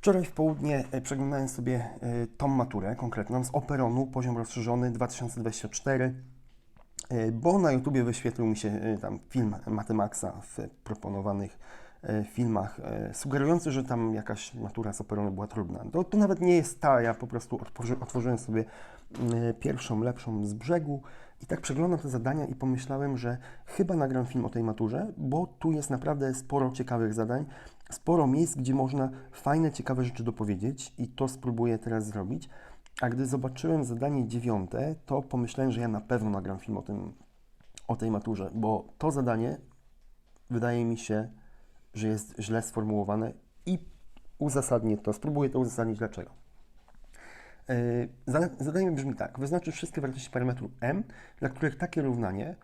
Wczoraj w południe e, przeglądałem sobie e, tą maturę konkretną z Operonu, poziom rozszerzony 2024, e, bo na YouTubie wyświetlił mi się tam film Matemaxa w proponowanych filmach, sugerujący, że tam jakaś matura z Operonu była trudna. To, to nawet nie jest ta, ja po prostu otworzy, otworzyłem sobie e, pierwszą, lepszą z brzegu i tak przeglądam te zadania i pomyślałem, że chyba nagram film o tej maturze, bo tu jest naprawdę sporo ciekawych zadań, sporo miejsc, gdzie można fajne, ciekawe rzeczy dopowiedzieć i to spróbuję teraz zrobić. A gdy zobaczyłem zadanie dziewiąte, to pomyślałem, że ja na pewno nagram film o, tym, o tej maturze, bo to zadanie wydaje mi się, że jest źle sformułowane i uzasadnię to, spróbuję to uzasadnić dlaczego. Zada- Zadanie brzmi tak. Wyznaczyć wszystkie wartości parametru m, dla których takie równanie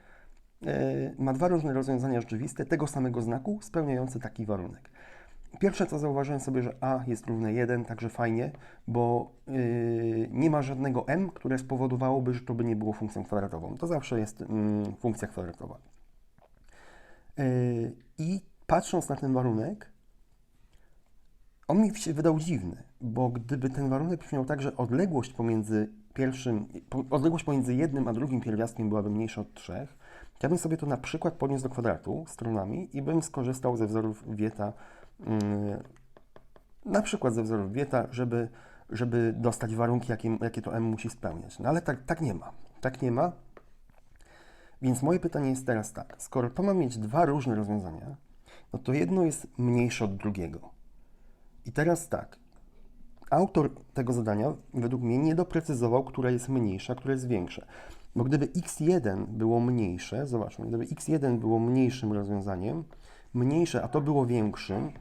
yy, ma dwa różne rozwiązania rzeczywiste tego samego znaku, spełniające taki warunek. Pierwsze co zauważyłem sobie, że a jest równe 1, także fajnie, bo yy, nie ma żadnego m, które spowodowałoby, że to by nie było funkcją kwadratową. To zawsze jest mm, funkcja kwadratowa. Yy, I patrząc na ten warunek, on mi się wydał dziwny, bo gdyby ten warunek brzmiał tak, że odległość pomiędzy pierwszym, odległość pomiędzy jednym a drugim pierwiastkiem byłaby mniejsza od 3, to ja bym sobie to na przykład podniósł do kwadratu stronami i bym skorzystał ze wzorów Wieta, na przykład ze wzorów Wieta, żeby, żeby dostać warunki, jakie, jakie to M musi spełniać. No ale tak, tak nie ma. Tak nie ma. Więc moje pytanie jest teraz tak. Skoro to ma mieć dwa różne rozwiązania, no to jedno jest mniejsze od drugiego. I teraz tak. Autor tego zadania według mnie nie doprecyzował, która jest mniejsza, która jest większa. Bo gdyby x1 było mniejsze, zobaczmy, gdyby x1 było mniejszym rozwiązaniem, mniejsze, a to było większym,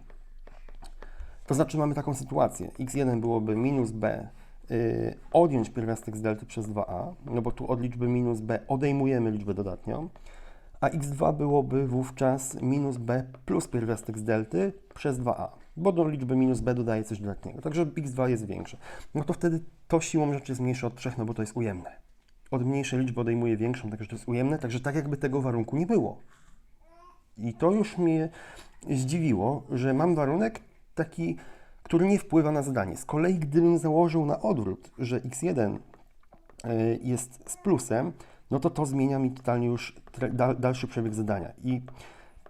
to znaczy mamy taką sytuację. x1 byłoby minus b, yy, odjąć pierwiastek z delty przez 2a, no bo tu od liczby minus b odejmujemy liczbę dodatnią, a x2 byłoby wówczas minus b plus pierwiastek z delty przez 2a, bo do liczby minus b dodaje coś dodatniego, także x2 jest większe. No to wtedy to siłą rzeczy jest mniejsze od 3, no bo to jest ujemne. Od mniejszej liczby odejmuje większą, także to jest ujemne, także tak jakby tego warunku nie było. I to już mnie zdziwiło, że mam warunek taki, który nie wpływa na zadanie. Z kolei gdybym założył na odwrót, że x1 y, jest z plusem, no to to zmienia mi totalnie już dalszy przebieg zadania. I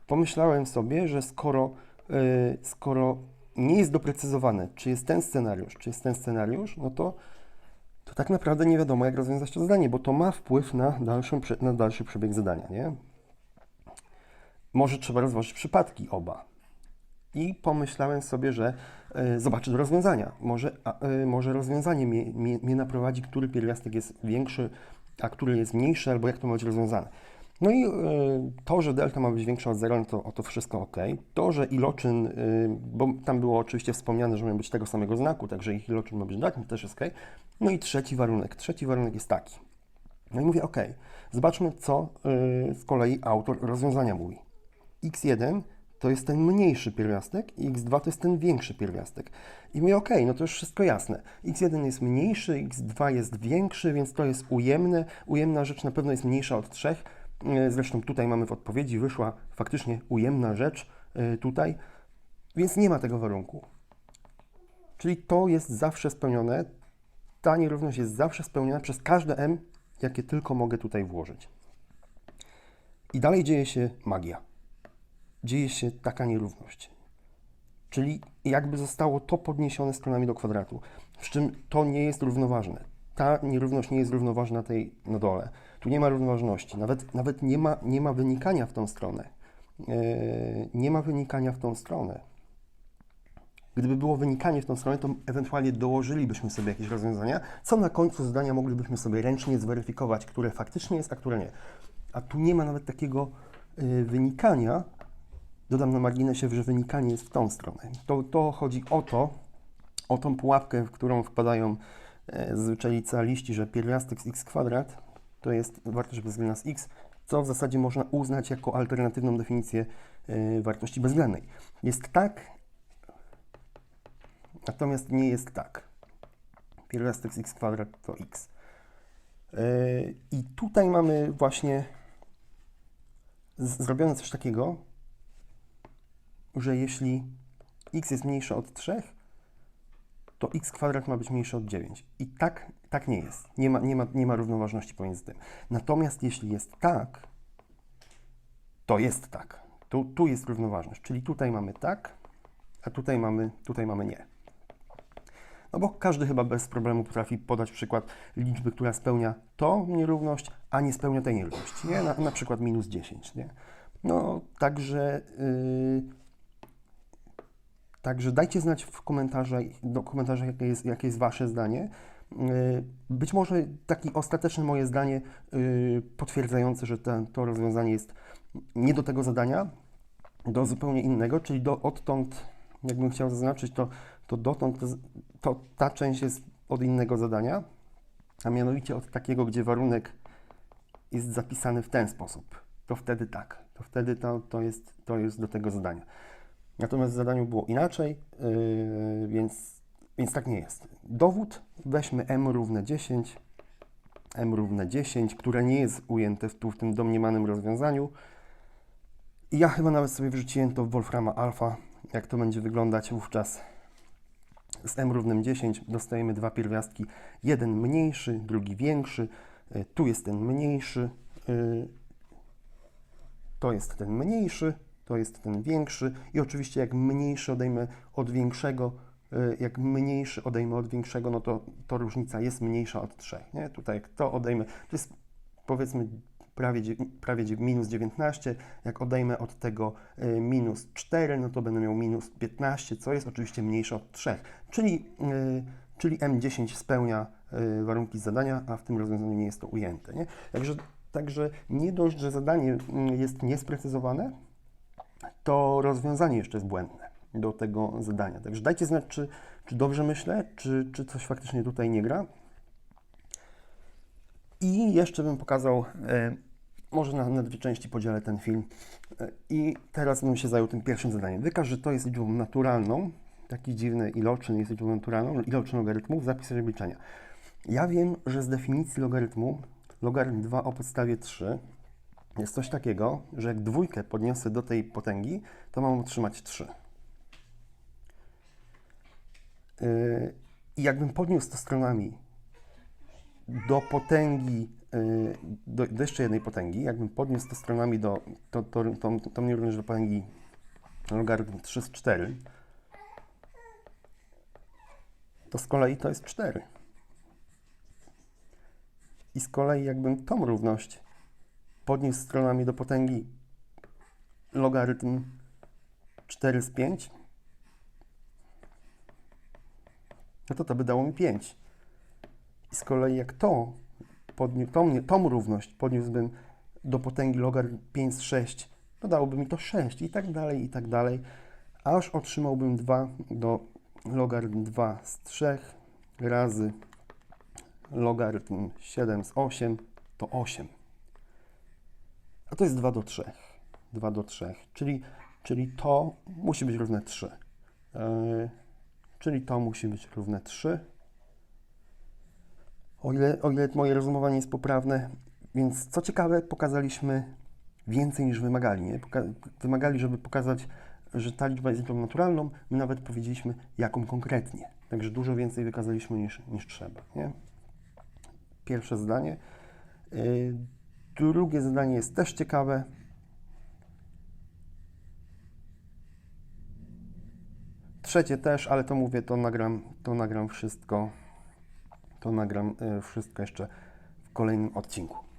pomyślałem sobie, że skoro, y, skoro nie jest doprecyzowane, czy jest ten scenariusz, czy jest ten scenariusz, no to, to tak naprawdę nie wiadomo, jak rozwiązać to zadanie, bo to ma wpływ na, dalszą, na dalszy przebieg zadania, nie? Może trzeba rozważyć przypadki oba. I pomyślałem sobie, że e, zobaczę rozwiązania. Może, a, e, może rozwiązanie mnie, mnie, mnie naprowadzi, który pierwiastek jest większy, a który jest mniejszy, albo jak to ma być rozwiązane. No i e, to, że delta ma być większa od zera, no to, to wszystko ok. To, że iloczyn, bo tam było oczywiście wspomniane, że mają być tego samego znaku, także ich iloczyn ma być to też jest ok. No i trzeci warunek. Trzeci warunek jest taki. No i mówię, ok, zobaczmy, co z kolei autor rozwiązania mówi x1 to jest ten mniejszy pierwiastek i x2 to jest ten większy pierwiastek. I mówię, ok, no to już wszystko jasne. x1 jest mniejszy, x2 jest większy, więc to jest ujemne. Ujemna rzecz na pewno jest mniejsza od 3. Zresztą tutaj mamy w odpowiedzi, wyszła faktycznie ujemna rzecz y, tutaj, więc nie ma tego warunku. Czyli to jest zawsze spełnione, ta nierówność jest zawsze spełniona przez każde m, jakie tylko mogę tutaj włożyć. I dalej dzieje się magia dzieje się taka nierówność. Czyli jakby zostało to podniesione stronami do kwadratu, przy czym to nie jest równoważne. Ta nierówność nie jest równoważna tej na dole. Tu nie ma równoważności, nawet, nawet nie, ma, nie ma wynikania w tą stronę. Yy, nie ma wynikania w tą stronę. Gdyby było wynikanie w tą stronę, to ewentualnie dołożylibyśmy sobie jakieś rozwiązania, co na końcu zdania moglibyśmy sobie ręcznie zweryfikować, które faktycznie jest, a które nie. A tu nie ma nawet takiego yy, wynikania, Dodam na marginesie, że wynikanie jest w tą stronę. To, to chodzi o to, o tą pułapkę, w którą wpadają e, zazwyczaj licealiści, że pierwiastek z x kwadrat to jest wartość bezwzględna z x, co w zasadzie można uznać jako alternatywną definicję e, wartości bezwzględnej. Jest tak, natomiast nie jest tak. Pierwiastek z x kwadrat to x. E, I tutaj mamy właśnie zrobione coś takiego, że jeśli x jest mniejsze od 3, to x kwadrat ma być mniejszy od 9. I tak, tak nie jest. Nie ma, nie, ma, nie ma równoważności pomiędzy tym. Natomiast jeśli jest tak, to jest tak. Tu, tu jest równoważność, czyli tutaj mamy tak, a tutaj mamy, tutaj mamy nie. No bo każdy chyba bez problemu potrafi podać przykład liczby, która spełnia tą nierówność, a nie spełnia tej nierówności, nie? Na, na przykład minus 10, nie? No, także, yy, także dajcie znać w komentarzach, do komentarzach jakie jest, jakie jest Wasze zdanie. Yy, Być może takie ostateczne moje zdanie yy, potwierdzające, że ten, to rozwiązanie jest nie do tego zadania, do zupełnie innego, czyli do odtąd, jakbym chciał zaznaczyć, to, to dotąd to, to ta część jest od innego zadania, a mianowicie od takiego, gdzie warunek jest zapisany w ten sposób. To wtedy tak, to wtedy to, to, jest, to jest do tego zadania. Natomiast w zadaniu było inaczej, yy, więc, więc tak nie jest. Dowód weźmy m równe 10, m równe 10, które nie jest ujęte w, tu w tym domniemanym rozwiązaniu. I ja chyba nawet sobie wrzuciłem to w Wolframa Alpha, jak to będzie wyglądać wówczas. Z m równym 10 dostajemy dwa pierwiastki, jeden mniejszy, drugi większy. Y, Tu jest ten mniejszy, y, to jest ten mniejszy, to jest ten większy i oczywiście jak mniejszy odejmę od większego, y, jak mniejszy odejmę od większego, no to, to różnica jest mniejsza od 3, nie? Tutaj jak to odejmę, to jest powiedzmy prawie, prawie minus 19, jak odejmę od tego y, minus 4, no to będę miał minus 15, co jest oczywiście mniejsze od 3, czyli, y, czyli M10 spełnia warunki zadania, a w tym rozwiązaniu nie jest to ujęte, nie? Także, także nie dość, że zadanie mm, jest niesprecyzowane, to rozwiązanie jeszcze jest błędne do tego zadania. Także dajcie znać, czy, czy dobrze myślę, czy, czy coś faktycznie tutaj nie gra. I jeszcze bym pokazał, e, może na, na dwie części podzielę ten film. E, I teraz bym się zajął tym pierwszym zadaniem. Wykaż, że to jest liczbą naturalną, taki dziwny iloczyn jest liczbą naturalną, iloczyn logarytmów, zapisać obliczenia. Ja wiem, że z definicji logarytmu logarytm 2 o podstawie 3 jest coś takiego, że jak dwójkę podniosę do tej potęgi, to mam otrzymać 3. Yy, I jakbym podniósł to stronami do potęgi, yy, do, do jeszcze jednej potęgi, jakbym podniósł to stronami do, to, to, to, to mnie również do potęgi logarytm 3 z 4, to z kolei to jest 4. I z kolei jakbym tą równość podniósł stronami do potęgi logarytm 4 z 5, no to to by dało mi 5. I z kolei jak to, podni- tą, tą równość podniósłbym do potęgi logarytm 5 z 6, to dałoby mi to 6 i tak dalej, i tak dalej, aż otrzymałbym 2 do logarytm 2 z 3 razy logarytm 7 z 8 to 8. A to jest 2 do 3. 2 do 3, czyli, czyli to musi być równe 3. Yy, czyli to musi być równe 3. O ile, o ile moje rozumowanie jest poprawne, więc co ciekawe, pokazaliśmy więcej niż wymagali. Nie? Wymagali, żeby pokazać, że ta liczba jest liczbą naturalną, my nawet powiedzieliśmy, jaką konkretnie. Także dużo więcej wykazaliśmy niż, niż trzeba. Nie? Pierwsze zdanie. Yy, Drugie zadanie jest też ciekawe. Trzecie też, ale to mówię, to nagram, to nagram wszystko. To nagram y, wszystko jeszcze w kolejnym odcinku.